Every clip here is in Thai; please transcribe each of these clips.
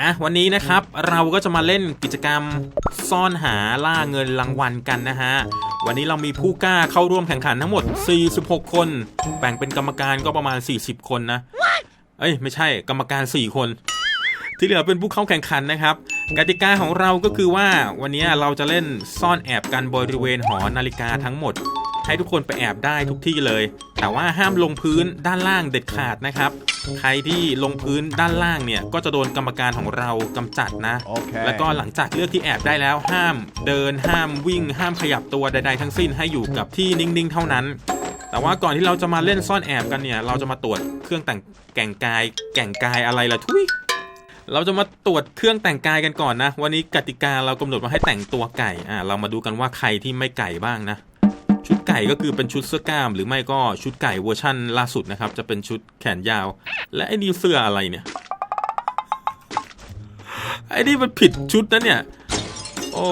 อะวันนี้นะครับเราก็จะมาเล่นกิจกรรมซ่อนหาล่าเงินรางวัลกันนะฮะ วันนี้เรามีผู้กล้าเข้าร่วมแข่งขันทั้งหมด 46 คน แบ่งเป็นกรรมการก็ประมาณ 40 คนนะ เอ้ยไม่ใช่กรรมการ 4 คน ที่เหลือเป็นผู้เข้าแข่งขันนะครับ กติกาของเราก็คือว่าวันนี้เราจะเล่นซ่อนแอบกันบริเวณหอนาฬิกาทั้งหมด ให้ทุกคนไปแอบได้ทุกที่เลย แต่ว่าห้ามลงพื้นด้านล่างเด็ดขาดนะครับ ใครที่ลงพื้นด้านล่างเนี่ยก็จะโดนกรรมการของเรากำจัดนะ Okay. แล้วก็หลังจากเลือกที่แอบได้แล้วห้ามเดินห้ามวิ่ง ห้ามขยับตัวใดๆทั้งสิ้นให้อยู่กับที่นิ่งๆ เท่านั้น แต่ว่าก่อนที่เราจะมาเล่นซ่อนแอบกันเนี่ย เราจะมาตรวจเครื่องแต่งแก่งกาย แก่งกายอะไรล่ะทุยเราจะมาตรวจเครื่องแต่งกายกันก่อนนะ วันนี้กติกาเรากำหนดมาให้แต่งตัวไก่อ่าเรามาดูกันว่าใครที่ไม่ไก่บ้างนะชุด ไก่ก็คือเป็นชุดเสื้อกล้าม หรือไม่ก็ชุดไก่เวอร์ชั่นล่าสุดนะครับ จะเป็นชุดแขนยาว และไอ้นี่เสื้ออะไรเนี่ย ไอ้นี่มันผิดชุดนะเนี่ย โอ้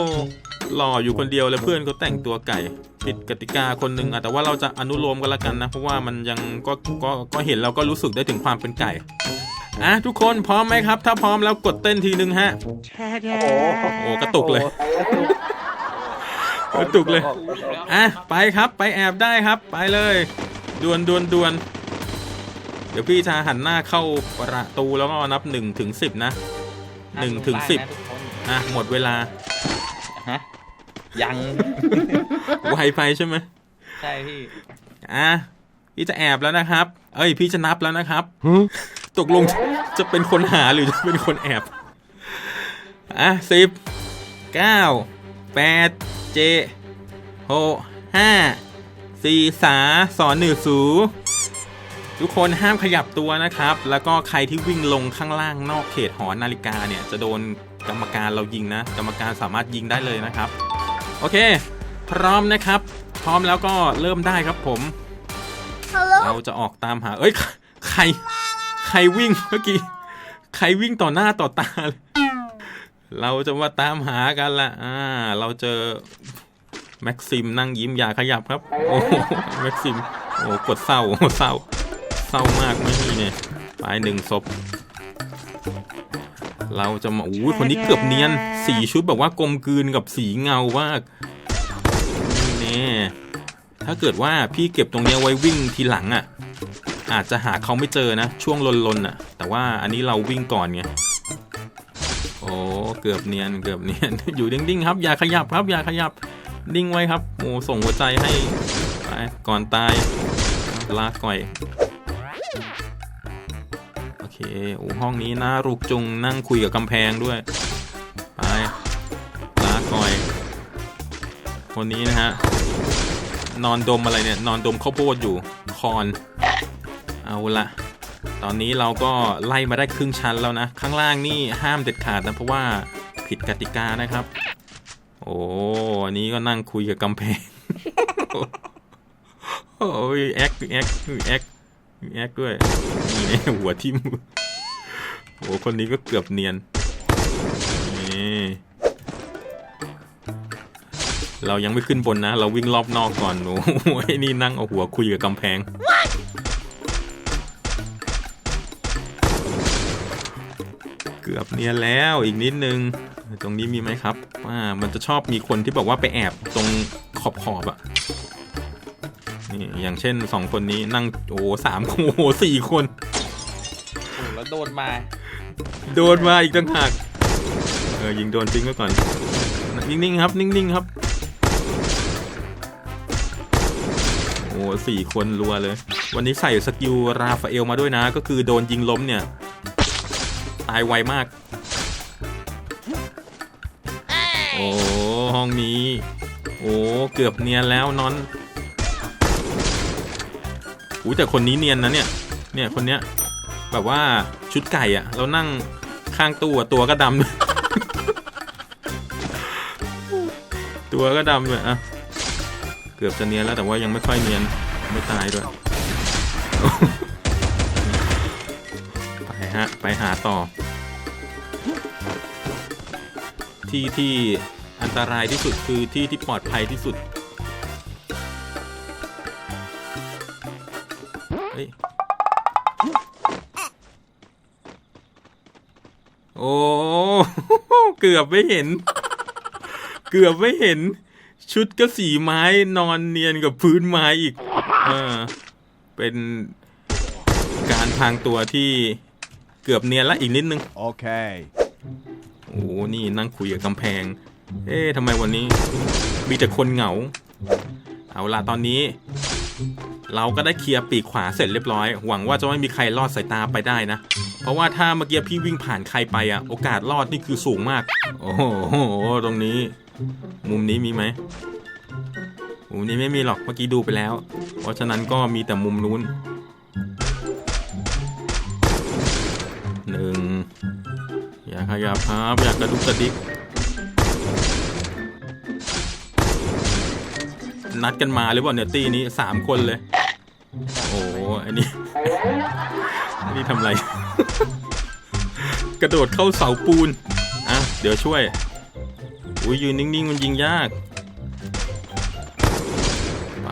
หล่ออยู่คนเดียวเลยเพื่อนเขาแต่งตัวไก่ ผิดกติกาคนหนึ่งอะแต่ว่าเราจะอนุโลมกันละกันนะ เพราะว่ามันยังก็ก็ก็เห็นเราก็รู้สึกได้ถึงความเป็นไก่อะทุกคนพร้อมไหมครับ ถ้าพร้อมแล้วกดเต้นทีนึงฮะ โอ้โหกระตุกเลย กระตุกเลย อะไปครับไปแอบได้ครับ ไปเลยดวนดวนดวนเดี๋ยวพี่จะหันหน้าเข้าประตูแล้วก็นับ1นถึงสินะหนึ่งถึงสิบอะหมดเวลาฮะยังไวไปใช่ไหมใช่พี่อะพี่จะแอบแล้วนะครับ เอ้ย พี่จะนับแล้วนะครับตกลงจะเป็นคนหาหรือจะเป็นคนแอบ อะสิบเก้าแปด เจหกห้าสี่สาสอนหนึ่งสู ทุกคนห้ามขยับตัวนะครับ แล้วก็ใครที่วิ่งลงข้างล่างนอกเขตหอนาฬิกาเนี่ย จะโดนกรรมการเรายิงนะ กรรมการสามารถยิงได้เลยนะครับ โอเค พร้อมนะครับ พร้อมแล้วก็เริ่มได้ครับผม Hello เราจะออกตามหา เอ้ย ใคร ใครวิ่งเมื่อกี้ ใครวิ่งต่อหน้าต่อตาเลย เราจะมาตามหากันละอ่า เราเจอแม็กซิมนั่งยิ้มอย่าขยับครับ โอ้แม็กซิม โอ้กดเศร้าเศร้า เศร้ามากไม่มีเนี่ยไปหนึ่งศพ เราจะมาอู้คนนี้เกือบเนียน สีชุดแบบว่ากลมกลืนกับสีเงามากนี่ถ้าเกิดว่าพี่เก็บตรงนี้ไว้วิ่งทีหลังอะ อาจจะหาเขาไม่เจอนะ ช่วงลนๆอะ แต่ว่าอันนี้เราวิ่งก่อนไง โอ้เกือบเนียนเกือบเนียน อยู่นิ่งๆครับ อย่าขยับครับ อย่าขยับนิ่งไว้ครับโอ้ส่งหัวใจให้ไปก่อนตายลาก่อยโอเคโอ้ห้องนี้น่ารุกจุงนั่งคุยกับกำแพงด้วยไปลาก่อย คนนี้นะฮะนอนดมอะไรเนี่ย นอนดมข้าวโพดอยู่คอน เอาละ ตอนนี้เราก็ไล่มาได้ครึ่งชั้นแล้วนะ ข้างล่างนี่ห้ามเด็ดขาดนะเพราะว่าผิดกติกานะครับ โอ้อันนี้ก็นั่งคุยกับกำแพง โอ้ยแอคแอคแอคแอคด้วยนี่หัวทิ่มโอ้คนนี้ก็เกือบเนียนนี่เรายังไม่ขึ้นบนนะ เราวิ่งรอบนอกก่อนโอ้โหไอ้นี่นั่งเอาหัวคุยกับกำแพง นียนแล้วอีกนิดนึง ตรงนี้มีไหมครับว่ามันจะชอบมีคนที่บอกว่าไปแอบตรงขอบขอบๆอะนี่อย่างเช่นสองคนนี้นั่งโอ้โหสามโอ้โหสี่คนโอ้แล้วโดนมา โดนมาอีกต่างหากเออยิงโดนทิ้งไว้ก่อน นิ่งๆครับ นิ่งๆครับ โอ้สี่คนรัวเลย วันนี้ใส่สกิลราฟาเอลมาด้วยนะ ก็คือโดนยิงล้มเนี่ย ตายไวมาก โอ้ห้องนี้ โอ้เกือบเนียนแล้วนอนอุ้ยแต่คนนี้เนียนนะเนี่ย เนี่ยคนเนี้ยแบบว่าชุดไก่อะเรานั่งข้างตู้ตัวก็ดำด้วยตัวก็ดำด้วยอะเกือบจะเนียนแล้วแต่ว่ายังไม่ค่อยเนียนไม่ตายด้วย ฮะ ไปหาต่อ ที่ที่อันตรายที่สุดคือที่ที่ปลอดภัยที่สุด เฮ้ย โอ้ เกือบไม่เห็น เกือบไม่เห็น ชุดก็สีไม้นอนเนียนกับพื้นไม้อีก เออ เป็นการพางตัวที่ เกือบเนียนละอีกนิดนึง Okay. โอ้โหนี่นั่งคุยกับกำแพง เอ๊ะทำไมวันนี้ มีแต่คนเหงา เอาล่ะตอนนี้ เราก็ได้เคลียร์ปีกขวาเสร็จเรียบร้อย หวังว่าจะไม่มีใครรอดสายตาไปได้นะ เพราะว่าถ้าเมื่อกี้พี่วิ่งผ่านใครไปอะโอกาสรอดนี่คือสูงมาก โอ้โห ตรงนี้ มุมนี้มีไหมมุมนี้ไม่มีหรอก เมื่อกี้ดูไปแล้ว เพราะฉะนั้นก็มีแต่มุมนู้น หนึ่งอย่าขยับครับอย่ากระดุกกระดิกนัดกันมาหรือเปล่าเนี่ยตีนี้สามคนเลย โอ้โหอันนี้อันนี้ทำไร กระโดดเข้าเสาปูน อะ เดี๋ยวช่วย อุ้ยยืนนิ่ง ๆ มันยิงยาก ไป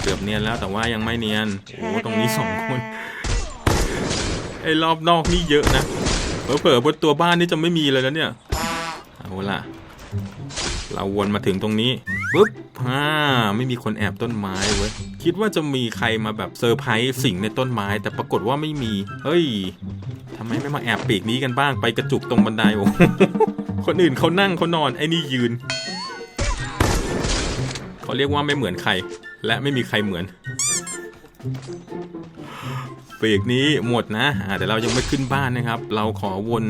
เกือบเนียนแล้วแต่ว่ายังไม่เนียน โอ้ตรงนี้สองคน ไอ้รอบนอกนี่เยอะนะเผลอๆบนตัวบ้านนี่จะไม่มีเลยนะเนี่ย เอาล่ะ เราวนมาถึงตรงนี้ปุ๊บอ่าไม่มีคนแอบต้นไม้เว้ย คิดว่าจะมีใครมาแบบเซอร์ไพรส์สิ่งในต้นไม้ แต่ปรากฏว่าไม่มี เฮ้ยทำไมไม่มาแอบปีกนี้กันบ้างไปกระจุกตรงบันไดโอ้คนอื่นเขานั่งเขานอนไอ้นี่ยืนเขาเรียกว่าไม่เหมือนใคร และไม่มีใครเหมือน ปีกนี้หมดนะอ่าแต่เรายังไม่ขึ้นบ้านนะครับ เราขอวน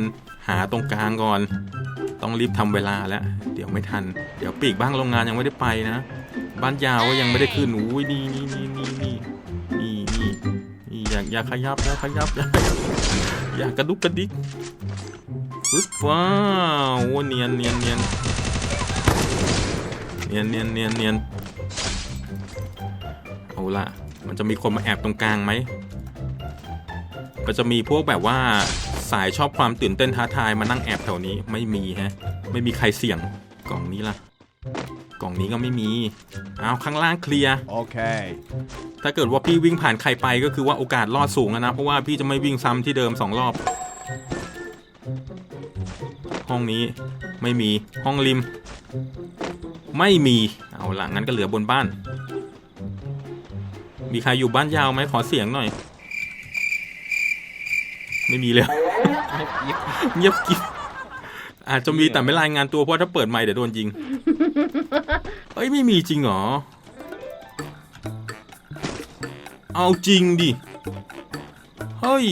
หาตรงกลางก่อน ต้องรีบทำเวลาแล้ว เดี๋ยวไม่ทัน เดี๋ยวปีกบ้างโรงงานยังไม่ได้ไปนะ บ้านยาวก็ยังไม่ได้ขึ้นอุ้ยนี่นี่นี่นี่นี่นี่นี่นี่อย่าอย่าขยับอย่าขยับอยาขยับอยากกระดุกกระดิกปึ๊บว้าวเนียนเนียนเนียนเนียนเนียนเนียนเนียนเอาละมันจะมีคนมาแอบตรงกลางไหม ก็จะมีพวกแบบว่าสายชอบความตื่นเต้นท้าทายมานั่งแอบแถวนี้ไม่มีฮะ ไม่มีใครเสี่ยงกล่องนี้ล่ะ กล่องนี้ก็ไม่มีเอาข้างล่างเคลียร์ Okay. ถ้าเกิดว่าพี่วิ่งผ่านใครไปก็คือว่าโอกาสรอดสูงแล้วนะ เพราะว่าพี่จะไม่วิ่งซ้ำที่เดิมสองรอบ ห้องนี้ไม่มีห้องริม ไม่มีเอาละงั้นก็เหลือบนบ้าน มีใครอยู่บ้านยาวไหมขอเสียงหน่อย ไม่มีเลยยิบเงียบกิ๊บอาจจะมีแต่ไม่รายงานตัวเพราะถ้าเปิดไมค์เดี๋ยวโดนยิงเอ้ยไม่มีจริงเหรอ เอาจริงดิ เฮ้ย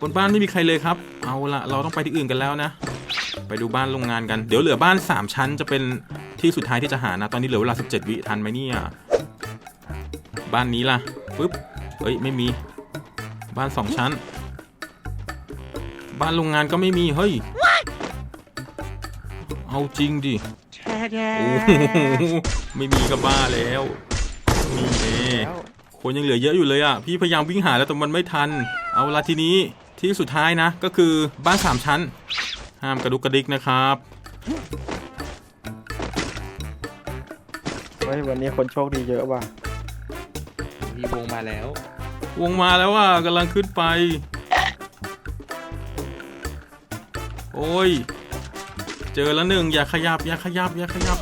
บนบ้านไม่มีใครเลยครับ เอาละเราต้องไปที่อื่นกันแล้วนะ ไปดูบ้านโรงงานกัน เดี๋ยวเหลือบ้านสามชั้นจะเป็นที่สุดท้ายที่จะหานะ ตอนนี้เหลือเวลา 17 วิทันไหมเนี่ย บ้านนี้ล่ะ ปึ๊บ เฮ้ย ไม่มี บ้านสองชั้น บ้านโรงงานก็ไม่มีเฮ้ย เอาจริงดิโอ้โหไม่มีก็บ้าแล้วมีเอคนยังเหลือเยอะอยู่เลยอะ พี่พยายามวิ่งหาแล้วแต่มันไม่ทัน เอาละทีนี้ที่สุดท้ายนะ ก็คือบ้านสามชั้น ห้ามกระดุกกระดิกนะครับเฮ้ยวันนี้คนโชคดีเยอะว่ะมีวงมาแล้ว วงมาแล้วว่ากำลังขึ้นไป โอ้ย เจอแล้วหนึ่งอย่าขยับ อย่าขยับ อย่าขยับ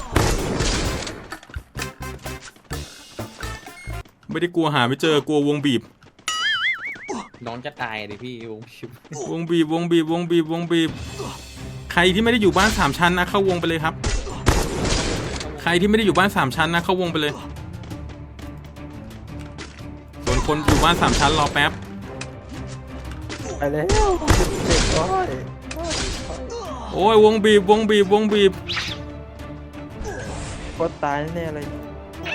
ไม่ได้กลัวหาไม่เจอกลัววงบีบ น้องจะตายเลยพี่วงชิบวงบีบวงบีบวงบีบวงบีบ ใครที่ไม่ได้อยู่บ้านสามชั้นนะเข้าวงไปเลยครับ ใครที่ไม่ได้อยู่บ้านสามชั้นนะเข้าวงไปเลย ส่วนคนอยู่บ้านสามชั้นรอแป๊บ ไปแล้วเจ็บร้อย โอ้ยวงบีบวงบีบวงบีบคนตายแน่เลย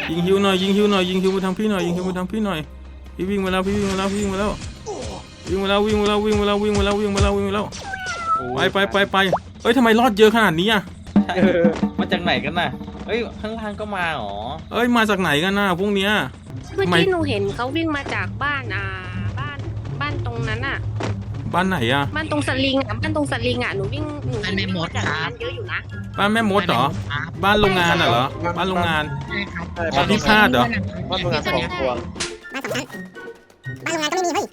ยิงฮิวหน่อยยิงฮิวหน่อยยิงฮิวมาทางพี่หน่อยยิงฮิวมาทางพี่หน่อยพี่วิ่งมาแล้วพี่วิ่งมาแล้วพี่วิ่งมาแล้ววิ่งมาแล้ววิ่งมาแล้ววิ่งมาแล้ววิ่งมาแล้ววิ่งมาแล้ววิ่งมาแล้วโอ้ไปไปไปไปเอ้ยทำไมรอดเยอะขนาดนี้อะใช่มาจากไหนกันน่ะเฮ้ยข้างล่างก็มาเหรอเอ้ยมาจากไหนกันน่ะพวกเนี้ยเมื่อทำไมกี้หนูเห็นเขาวิ่งมาจากบ้านอ่าบ้านบ้านตรงนั้นอะ บ้านไหนอะ บ้านตรงสลิงอะบ้า นตรงสลิงอะหนูวิ่งหนูบ้านแม่มดจากครับนั้นเยอะอยู่นะบ้านแม่มดเหรอบ้านโรงงานน่ะเหรอ บ้านโรงงาน ใช่ครับใช่อ๋อพี่พลาดเหรอ บ้านโรงงานสองตัวบ้านสองชั้นบ้านโรงงานก็ไม่มีเฮ้ย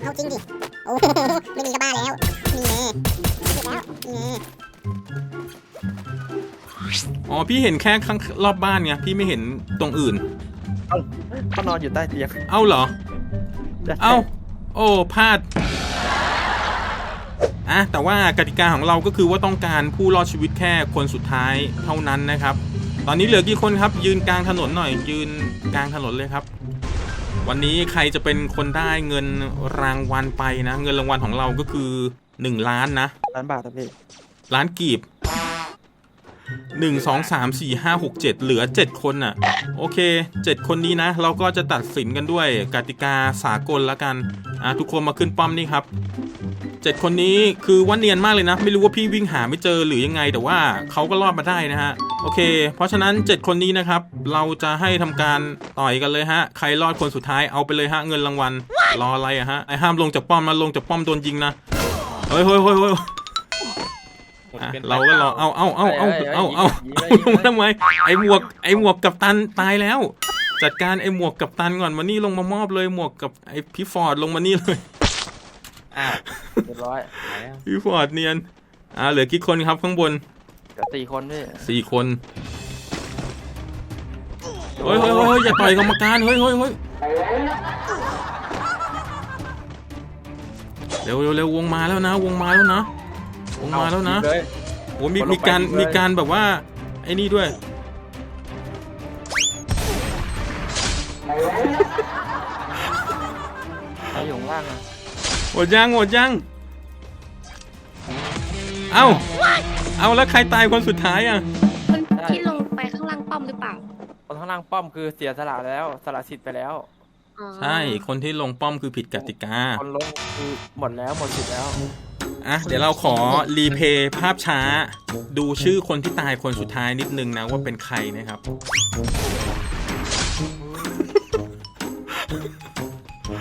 เอาจริงดิโอ้อ้โหไม่มีก็บ้าแล้ว มีแน่เสร็จแล้วมีแน่อ๋อ พี่เห็นแค่ข้างรอบบ้านไง พี่ไม่เห็นตรงอื่น เขานอนอยู่ใต้เตียงเอ้าเหรอ เอ้า โอ้พลาด อะแต่ว่ากติกาของเราก็คือว่าต้องการผู้รอดชีวิตแค่คนสุดท้ายเท่านั้นนะครับ ตอนนี้เหลือกี่คนครับ ยืนกลางถนนหน่อย ยืนกลางถนนเลยครับ วันนี้ใครจะเป็นคนได้เงินรางวัลไปนะ เงินรางวัลของเราก็คือ 1 ล้านนะล้านบาทครับพี่ล้านกีบ หนึ่งสองสามสี่ห้าหกเจ็ดเหลือเจ็ดคนน่ะ โอเคเจ็ดคนนี้นะ เราก็จะตัดสินกันด้วยกติกาสากลละกันอะทุกคนมาขึ้นป้อมนี่ครับเจ็ดคนนี้คือว่าเนียนมากเลยนะ ไม่รู้ว่าพี่วิ่งหาไม่เจอหรือยังไง แต่ว่าเขาก็รอดมาได้นะฮะโอเค เพราะฉะนั้นเจ็ดคนนี้นะครับ เราจะให้ทำการต่อยกันเลยฮะ ใครรอดคนสุดท้ายเอาไปเลยฮะเงินรางวัลรออะไรอะฮะไอห้ามลงจากป้อมนะลงจากป้อมโดนยิงนะเฮ้ยเฮ้ยเฮ้ย อะป็นเราก็รอเอาเอาเอาเอาเอ้ยเอาเอายิงเอาเลยยิงเลยลงมาทำไมไอหมวกไอหมวกกับตันตายแล้ว จัดการไอหมวกกับตันก่อนมานี่ลงมามอบเลยหมวกกับไอพี่ฟอร์ดลงมานี่เลยอ้าวเรียบร้อยไหนอะพี่ฟอร์ดเนียนอ่าเหลือกี่คนครับข้างบนเดี๋ยวสี่คนพี่สี่คนเฮ้ยเฮ้ยเฮ้ยเฮ้ยอย่าต่อยกรรมการเฮ้ยเฮ้ยเฮ้ยเร็วเร็วเร็ววงมาแล้วนะ วงมาแล้วนะ วงมาแล้วนะยิงเลย โอ้มีคนลงมีการไปยิงเลย มีการแบบว่าไอ้นี่ด้วย ใครอยู่ข้างล่างอะหมดยังหมดยัง เอ้า เอาแล้วใครตายคนสุดท้ายอะ คนที่ลงไปข้างล่างป้อมหรือเปล่า คนข้างล่างป้อมคือเสียสละแล้วสละสิทธิ์ไปแล้ว อ๋อใช่ คนที่ลงป้อมคือผิดกติกา คนลงคือหมดแล้วหมดสิทธิ์แล้ว อะเดี๋ยวเราขอรีเพย์ภาพช้า ดูชื่อคนที่ตายคนสุดท้ายนิดนึงนะว่าเป็นใครนะครับ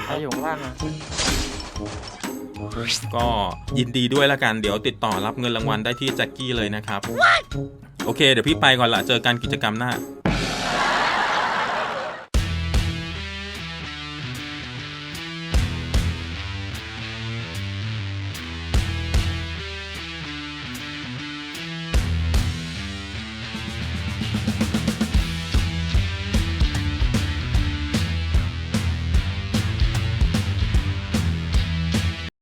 ใครอยู่ข้างล่างอะก็ยินดีด้วยละกันเดี๋ยวติดต่อรับเงินรางวัลได้ที่แจ็คกี้เลยนะครับ โอเค เดี๋ยวพี่ไปก่อนละเจอกันกิจกรรมหน้า